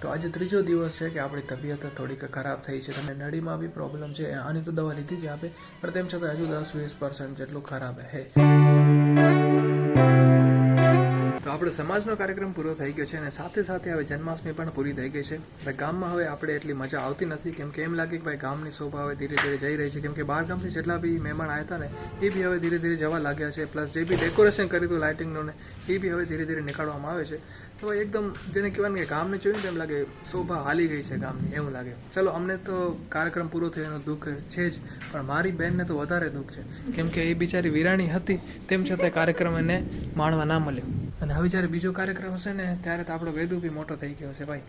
તો આજે ત્રીજો દિવસ છે કે આપણી તબિયત થોડીક ખરાબ થઈ છે તમને નળીમાં બી પ્રોબ્લેમ છે. આની તો દવા લીધી જ આપે, પણ તેમ છતાં હજુ દસ વીસ પર્સન્ટ જેટલું ખરાબ હે. આપણે સમાજનો કાર્યક્રમ પૂરો થઈ ગયો છે અને સાથે સાથે હવે જન્માષ્ટમી પણ પૂરી થઈ ગઈ છે. એટલે ગામમાં હવે આપણે એટલી મજા આવતી નથી, કેમ કે એમ લાગે કે ભાઈ ગામની શોભા હવે ધીરે ધીરે જઈ રહી છે. કેમ કે બહાર ગામથી જેટલા બી મહેમાન આવ્યા હતા ને, એ બી હવે ધીરે ધીરે જવા લાગ્યા છે. પ્લસ જે બી ડેકોરેશન કર્યું હતું લાઇટિંગનું ને, એ બી હવે ધીરે ધીરે નીકળવામાં આવે છે. તો એકદમ જેને કહેવાય ને કે ગામને જોયું ને તો એમ લાગે શોભા હાલી ગઈ છે ગામની, એવું લાગે. ચલો, અમને તો કાર્યક્રમ પૂરો થયો, એનું દુઃખ છે જ, પણ મારી બહેનને તો વધારે દુઃખ છે. કેમ કે એ બિચારી વિરાણી હતી, તેમ છતાં કાર્યક્રમ એને માણવા ના મળ્યો. અને હવે જ્યારે બીજો કાર્યક્રમ હશે ને ત્યારે તો આપણો વેદુ બી મોટો થઈ ગયો છે ભાઈ.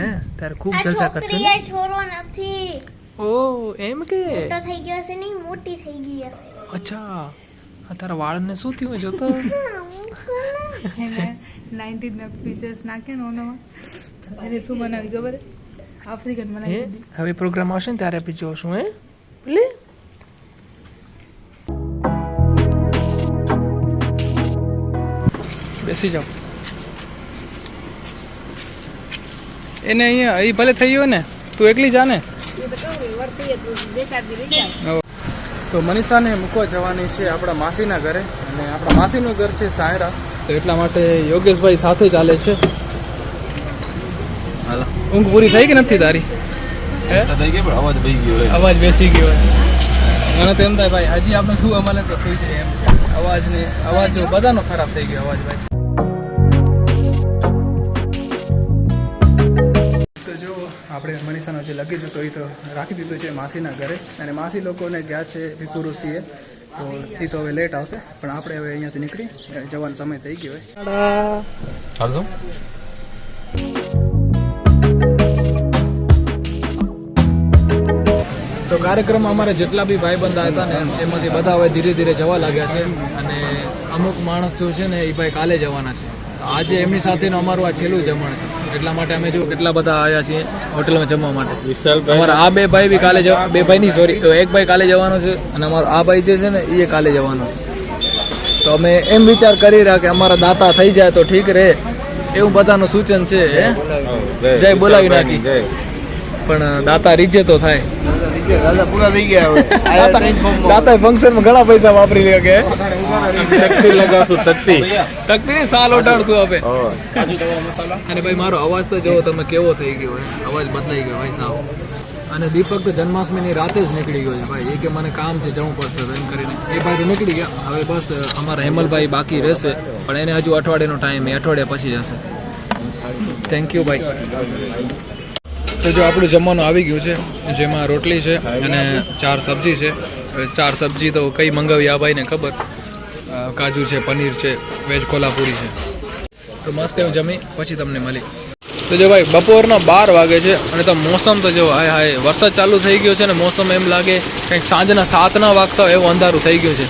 હે ત્યારે ખૂબ જલસા કરશે. છોરો નથી. ઓ એમ કે? મોટો થઈ ગયો હશે નહીં મોટી થઈ ગઈ હશે. અચ્છા. આ તારા વાળને શું થયું જો તો નાઇન્ટીન પીસેસ નાખે ને ઓનામાં. એને શું બનાવી ખબર આફ્રિકન બનાવી હવે પ્રોગ્રામ આવશે ને ત્યારે બી જોશું હે? લે બેસી જાઓ એને અહીંયા એ ભલે થઈ ગયો ને તું એકલી જા ને. તો મનીષાને મૂકવા જવાની છે આપણા માસીના ઘરે અને આપણા માસીનું ઘર છે સાયરા. તો એટલા માટે યોગેશભાઈ સાથે ચાલે છે. ઊંઘ પૂરી થઈ કે નથી તારી? હે? થઈ ગઈ પણ અવાજ ભાઈ ગયો રે. અવાજ બેસી ગયો હોય. મને તો એમ થાય ભાઈ હજી આપણે શું અમારે તો સુઈ જાય એમ અવાજ ને અવાજ બધાનો ખરાબ થઈ ગયો અવાજ ભાઈ. આપણે મનીષાનો જે લગેજ હતો એ તો રાખી દીધું છે માસીના ઘરે. અને માસી લોકોને ગયા છે ભીખુરુસીએ. તો એ તો હવે લેટ આવશે. પણ આપણે હવે અહીંયાથી નીકળી. જવાનો સમય થઈ ગયો હોય? તો કાર્યક્રમમાં અમારે જેટલા બી ભાઈબંધ આવ્યા હતા ને એમાંથી બધા હવે ધીરે ધીરે જવા લાગ્યા છે. અને અમુક માણસ જો છે ને એ ભાઈ કાલે જવાના છે. આજે એમની સાથેનું અમારું આ છેલ્લું જમણ છે. એટલા માટે અમે જો કેટલા બધા આવ્યા છીએ હોટલમાં જમવા માટે. અમારા આ બે ભાઈ બી કાલે જવા બે ભાઈ નહીં સોરી એક ભાઈ કાલે જવાનો છે અને અમારો આ ભાઈ જે છે ને એ કાલે જવાનો છે. તો અમે એમ વિચાર કરી રહ્યા કે અમારા દાતા થઈ જાય તો ઠીક રહે. એવું બધાનું સૂચન છે જય બોલાવી. નાખી. પણ દાતા રીજે તો થાય. દાદા પૂરા થઈ ગયા હવે. દાદા ફંક્શનમાં ઘણા પૈસા વાપરી લે કે? તકતી લગાવશું તકતી. તકતી સાલ ઓઢાડશું હવે અને ભાઈ મારો અવાજ તો જોવો તમે કેવો થઈ ગયો અવાજ બદલાઈ ગયો ભાઈ સાવ. અને દીપક તો જન્માષ્ટમીની રાતે જ નીકળી ગયો છે ભાઈ. એ કે મને કામ છે જવું પડશે એમ કરીને. એ ભાઈ તો નીકળી ગયા. હવે બસ અમારા હેમલભાઈ બાકી રહેશે પણ એને હજુ અઠવાડિયાનો ટાઈમ એ અઠવાડિયા પછી જશે. થેન્ક યુ ભાઈ. તો જો આપણું જમવાનું આવી ગયું છે, જેમાં રોટલી છે અને ચાર સબ્જી છે ચાર સબ્જી તો કઈ મંગાવી આ ભાઈને ખબર. કાજુ છે, પનીર છે, વેજ કોલ્હાપુરી છે. તો મસ્ત એવું જમી, પછી તમને મળી. તો જો ભાઈ, બપોરના બાર વાગે છે અને તો મોસમ તો જો હાય હાય વરસાદ ચાલુ થઈ ગયો છે ને મોસમ એમ લાગે કંઈક સાંજના સાતના વાગતા એવું અંધારું થઈ ગયું છે.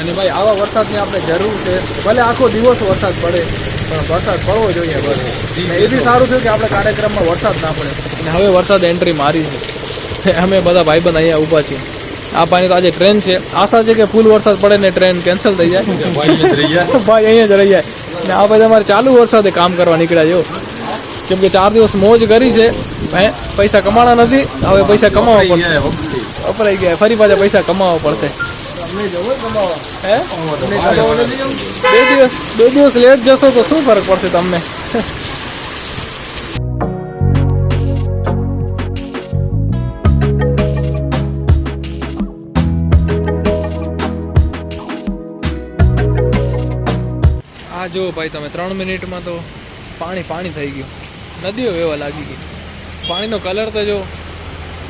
અને ભાઈ આવા વરસાદની આપણે જરૂર છે. ભલે આખો દિવસ વરસાદ પડે પણ વરસાદ પડવો જોઈએ બસ. એ બી સારું છે કે આપણે કાર્યક્રમમાં વરસાદ ના પડે. અને હવે વરસાદ એન્ટ્રી મારી છે. અમે બધા ભાઈબંધ અહીંયા ઊભા છીએ. આ પાણી તો આજે ટ્રેન છે. આશા છે કે ફૂલ વરસાદ પડે ને ટ્રેન કેન્સલ થઈ જાય. ભાઈ અહીંયા જ રહી જાય. ને આ ભાઈ તમારે ચાલુ વરસાદે કામ કરવા નીકળ્યા જો કેમ કે ચાર દિવસ મોજ કરી છે. પૈસા કમાણા નથી. હવે પૈસા કમાવા પડશે. વપરાઈ ગયા. ફરી પાછા પૈસા કમાવા પડશે. હે બે દિવસ બે દિવસ લેટ જશો તો શું ફરક પડશે તમને? આ જો ભાઈ તમે ત્રણ મિનિટમાં તો પાણી પાણી થઈ ગયું. નદીઓ એવા લાગી ગઈ. પાણીનો કલર તો જો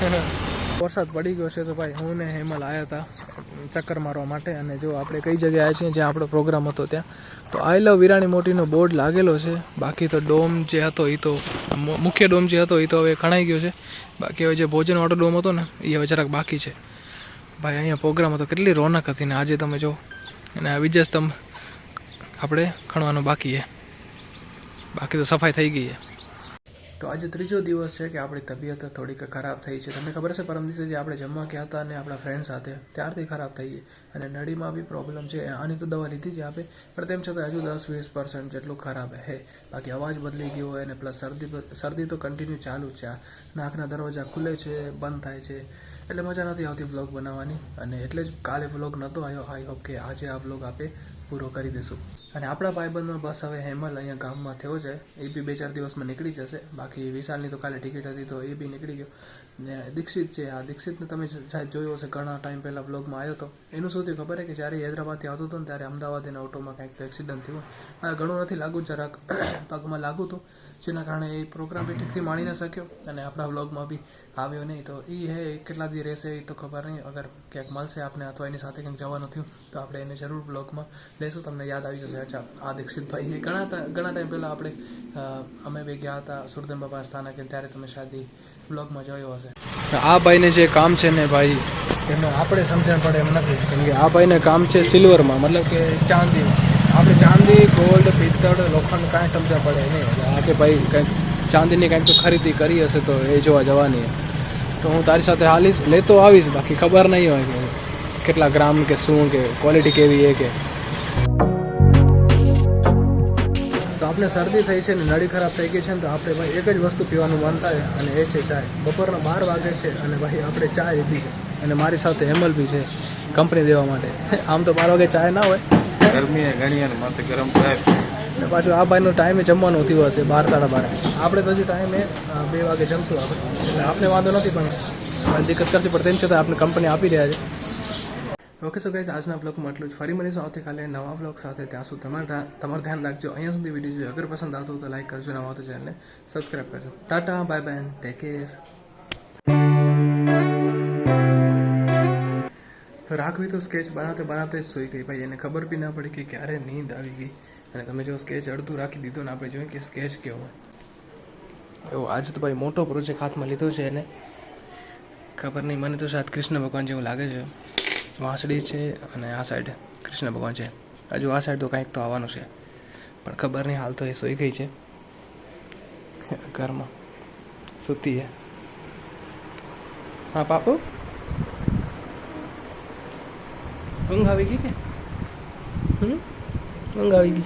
વરસાદ પડી ગયો છે તો ભાઈ હું ને હેમલ આવ્યા હતા. ચક્કર મારવા માટે. અને જો આપણે કઈ જગ્યાએ છીએ જ્યાં આપણો પ્રોગ્રામ હતો ત્યાં, તો આઈ લવ વિરાણી મોટીનો બોર્ડ લાગેલો છે. બાકી તો ડોમ જે હતો એ તો મુખ્ય ડોમ જે હતો એ તો હવે ખણાઈ ગયો છે. બાકી હવે જે ભોજનવાળો ડોમ હતો ને એ હવે જરાક બાકી છે. ભાઈ, અહીંયા પ્રોગ્રામ હતો. કેટલી રોનક હતી ને આજે તમે જો, અને આ વિજય સ્તંભ આપણે ખણવાનું બાકી છે. બાકી તો સફાઈ થઈ ગઈ છે. તો આજે ત્રીજો દિવસ છે કે આપણી તબિયત થોડીક ખરાબ થઈ છે. તમને ખબર છે પરમ દિવસે જે આપણે જમવા ગયા હતા અને આપણા ફ્રેન્ડ સાથે, ત્યારથી ખરાબ થઈ અને નળીમાં બી પ્રોબ્લેમ છે. આની તો દવા લીધી જ આપે. પણ તેમ છતાં હજુ દસ વીસ પર્સન્ટ જેટલું ખરાબ હે. બાકી અવાજ બદલી ગયો હોય અને પ્લસ શરદી શરદી તો કન્ટિન્યુ ચાલુ છે. નાકના દરવાજા ખુલે છે, બંધ થાય છે. એટલે મજા નથી આવતી બ્લોગ બનાવવાની. અને એટલે જ કાલે બ્લોગ નહોતો આવ્યો. આઈ હોપ કે આજે આ બ્લોગ આપે. પૂરો કરી દઈશું અને આપણા ભાઈબંધનો બસ હવે હેમલ અહીંયા ગામમાં થયો છે. એ બી બે ચાર દિવસમાં નીકળી જશે. બાકી વિશાલની તો કાલે ટિકિટ હતી તો એ બી નીકળી ગયો. ને દીક્ષિત છે. આ દીક્ષિતને તમે સાહેબ જોયો હશે, ઘણા ટાઈમ પહેલાં બ્લોગમાં આવ્યો હતો એનું શું થયું ખબર છે કે જ્યારે હૈદરાબાદથી આવતો હતો ને ત્યારે અમદાવાદ એના ઓટોમાં કંઈક એક્સિડન્ટ થયું આ ઘણું નથી લાગુ જરાક પગમાં લાગુ હતું. જેના કારણે એ પ્રોગ્રામ બેઠકથી માણી ન શક્યો અને આપણા બ્લોગમાં બી આવ્યો નહીં. તો એ હે કેટલા દી રહેશે એ તો ખબર નહીં. અગર ક્યાંક મળશે આપણે અથવા એની સાથે કંઈક જવાનું થયું, તો આપણે એને જરૂર બ્લોગમાં લેશું. તમને યાદ આવી જશે અચ્છા, આ દીક્ષિતભાઈ ઘણા ઘણા ટાઈમ પહેલાં આપણે અમે બે ગયા હતા સુરદન બાબા સ્થાનકે. ત્યારે તમે શાયદ એ બ્લોગમાં જોયો હશે. આ ભાઈને જે કામ છે ને ભાઈ એમને આપણે સમજણ પડે એમ નથી. કેમ કે આ ભાઈને કામ છે સિલ્વરમાં મતલબ કે ચાંદીમાં આપણે ચાંદી ગોલ્ડ પિત્તળ લોખંડ કાંઈ સમજણ પડે નહીં. આ કે ભાઈ કંઈક ચાંદીની કંઈક તો ખરીદી કરી હશે તો એ જોવા જવાની. તો હું તારી સાથે હાલીશ. લેતો આવીશ બાકી ખબર નહીં હોય કે કેટલા ગ્રામ કે શું કે ક્વોલિટી કેવી એ કે. તો આપણે શરદી થઈ છે ને નળી ખરાબ થઈ ગઈ છે ને તો આપણે ભાઈ એક જ વસ્તુ પીવાનું મન થાય અને એ છે ચાય. બપોરના બાર વાગે છે અને ભાઈ આપણે ચા લીધી છે. અને મારી સાથે હેમલ બી છે કંપની દેવા માટે. આમ તો બાર વાગે ચાય ના હોય. ગરમી ઘણી અને માથે ગરમ થાય. અને પાછું આ ભાઈનો ટાઈમે જમવાનું થયું હશે બાર સાડા બાર. આપણે તો હજુ ટાઈમે બે વાગે જમશું આપણે. એટલે આપણે વાંધો નથી પણ. પણ દિક્કત કરતી પણ તેમ છતાં આપણે કંપની આપી રહ્યા છે. ઓકે સો ગાઈઝ આજના બ્લોગમાં એટલું જ. ફરી મળીશું આવતીકાલે નવા બ્લોગ સાથે. ત્યાં સુધી તમારે તમારું ધ્યાન રાખજો. અહીંયા સુધી વીડિયો અગર પસંદ આવતો તો લાઈક કરજો. નવા તો ચેનલને સબસ્ક્રાઈબ કરજો. Tata bye bye take care તો રાખવી તો સ્કેચ બનાવતે બનાવતે જ સૂઈ ગઈ. ભાઈ, એને ખબર બી ના પડી કે ક્યારે નીંદ આવી ગઈ. અને તમે જો સ્કેચ અડધું રાખી દીધો ને આપણે જોઈએ કે સ્કેચ કેવો હોય. એવો આજ તો ભાઈ મોટો પ્રોજેક્ટ હાથમાં લીધો છે એને. ખબર નહીં, મને તો સાત કૃષ્ણ ભગવાન જેવું લાગે છે. વાંસળી છે અને આ સાઈડ કૃષ્ણ ભગવાન છે. હજુ આ સાઈડ તો કાંઈક તો આવવાનું છે. પણ ખબર નહીં હાલ તો એ સૂઈ ગઈ છે. ઘરમાં સૂતી છે હા, પાપુ? ઊંઘ આવી ગઈ કે? ઊંઘ આવી ગઈ.